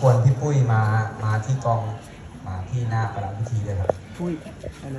ปุ้ยมามาที่กองมาที่หน้าประลัพิธีเลยครับปุ้ยอะไร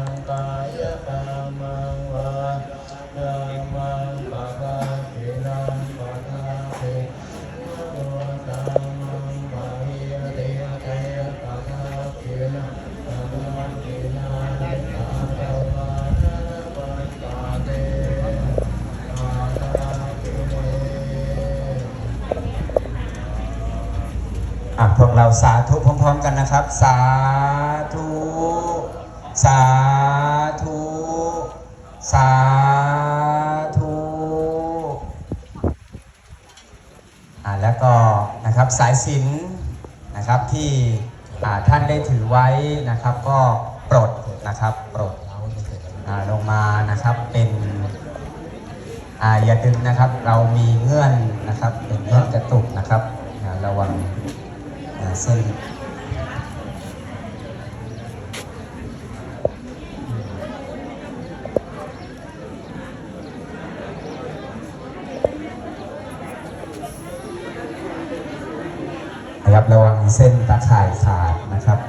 อะพวกเราสาธุพร้อม ๆ กันนะครับ สาธุ สาธุ สาธุอะแล้วก็นะครับสายสินนะครับที่อ่าท่านได้ถือไว้นะครับ ก็ปลดนะครับปลดอ่าลงมานะครับเป็นอ่าอย่าดึงนะครับ เรามีเงื่อนนะครับเป็นเงื่อนกระตุกนะครับอ่าระวัง อ่าเส้นนะครับระวังเส้นตะข่ายขาดนะครับ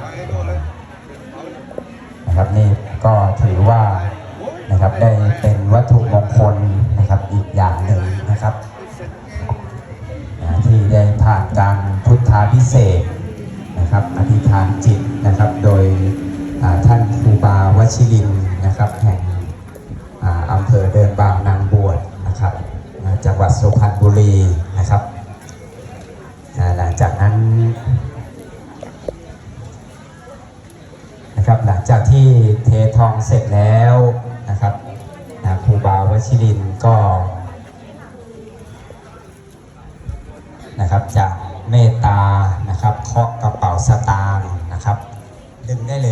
นะครับนี่ก็ถือว่านะครับได้เป็นวัตถุมงคลนะครับอีกอย่างหนึ่งนะครับ ที่ได้ผ่านการพุทธาพิเศษ ครับอธิษฐานจิตนะครับ โดยท่านครูบาวชิรินนะครับแห่งอำเภอเดินบางนางบวชนะครับจังหวัดสุพรรณบุรีนะครับหลังจากนั้นนะครับหลังจากที่เททองเสร็จแล้วนะครับครูบาวชิรินก็นะครับจะเมตตา กันได้เลย